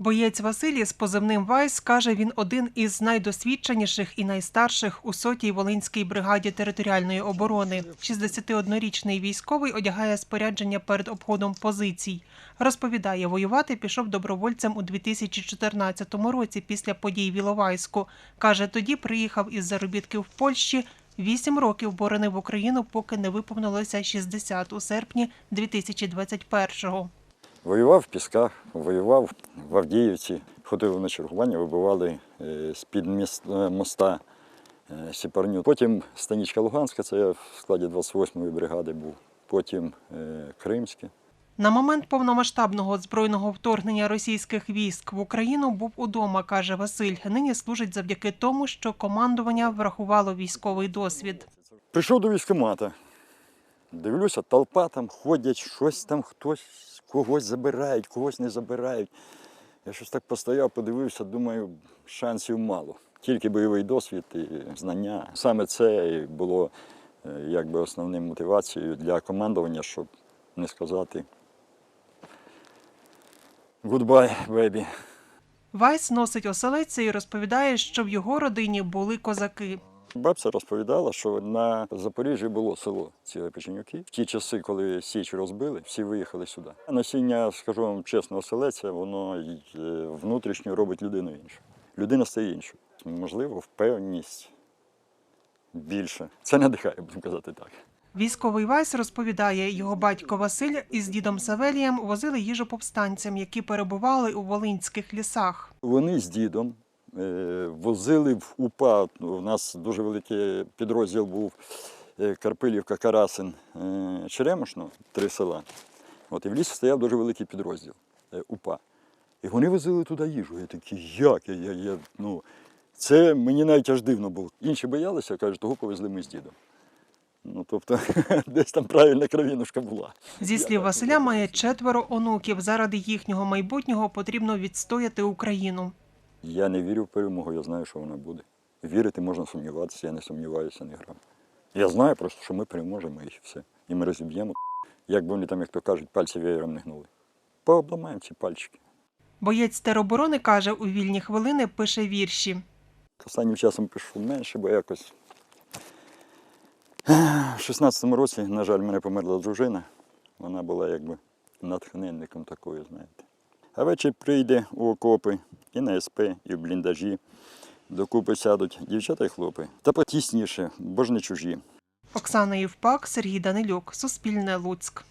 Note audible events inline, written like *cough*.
Боєць Василій з позивним Вайс каже, він один із найдосвідченіших і найстарших у сотій Волинській бригаді територіальної оборони. 61-річний військовий одягає спорядження перед обходом позицій. Розповідає, воювати пішов добровольцем у 2014 році після подій в Іловайську. Каже, тоді приїхав із заробітків в Польщі. Вісім років боронив Україну, поки не виповнилося 60 у серпні 2021-го. Воював в Пісках, воював в Авдіївці, ходили на чергування, вибивали е, з-під е, моста е, Сіпарню. Потім Станічка Луганська, це я в складі 28-ї бригади був, потім Кримське. На момент повномасштабного збройного вторгнення російських військ в Україну був удома, каже Василь. Нині служить завдяки тому, що командування врахувало військовий досвід. Прийшов до військкомата. Дивлюся, толпа там ходять, щось там хтось когось забирають, когось не забирають. Я щось так постояв, подивився, думаю, шансів мало. Тільки бойовий досвід і знання. Саме це було е, якби основною мотивацією для командування, щоб не сказати goodbye, baby. Вайс носить оселедця і розповідає, що в його родині були козаки. Бабця розповідала, що на Запоріжжі було село ціле Печенюки. В ті часи, коли Січ розбили, всі виїхали сюди. Насіння, скажу вам чесно, оселеця, воно е, внутрішньо робить людину іншу. Людина стає іншою. Можливо, впевненість більше. Це надихає, будемо казати так. Військовий Вайс розповідає, його батько Василь із дідом Савелієм возили їжу повстанцям, які перебували у волинських лісах. Вони з дідом возили в УПА. У нас дуже великий підрозділ був е, Карпилівка, Карасин, е, Черемошно, три села. От і в лісі стояв дуже великий підрозділ е, УПА. І вони возили туди їжу. Я такий, як? Я, я, я, ну, це мені навіть аж дивно було. Інші боялися, кажуть, того повезли ми з дідом. Ну, тобто, *laughs* десь там правильна кровінушка була. Зі слів Василя, має четверо онуків. Заради їхнього майбутнього потрібно відстояти Україну. Я не вірю в перемогу, я знаю, що вона буде. Вірити можна сумніватися, я не сумніваюся ні грам. Я знаю просто, що ми переможемо і все. І ми розіб'ємо, як би вони там, як то кажуть, пальці веєром не гнули. Пообламаємо ці пальчики. Боєць тероборони каже, у вільні хвилини пише вірші. Останнім часом пишу менше, бо якось. В 16-му році, на жаль, мене померла дружина. Вона була якби натхненником такою, знаєте. А вечір прийде у окопи і на СП, і в бліндажі. Докупи сядуть дівчата й хлопи. Та потісніше, бо ж не чужі. Оксана Євпак, Сергій Данилюк, Суспільне Луцьк.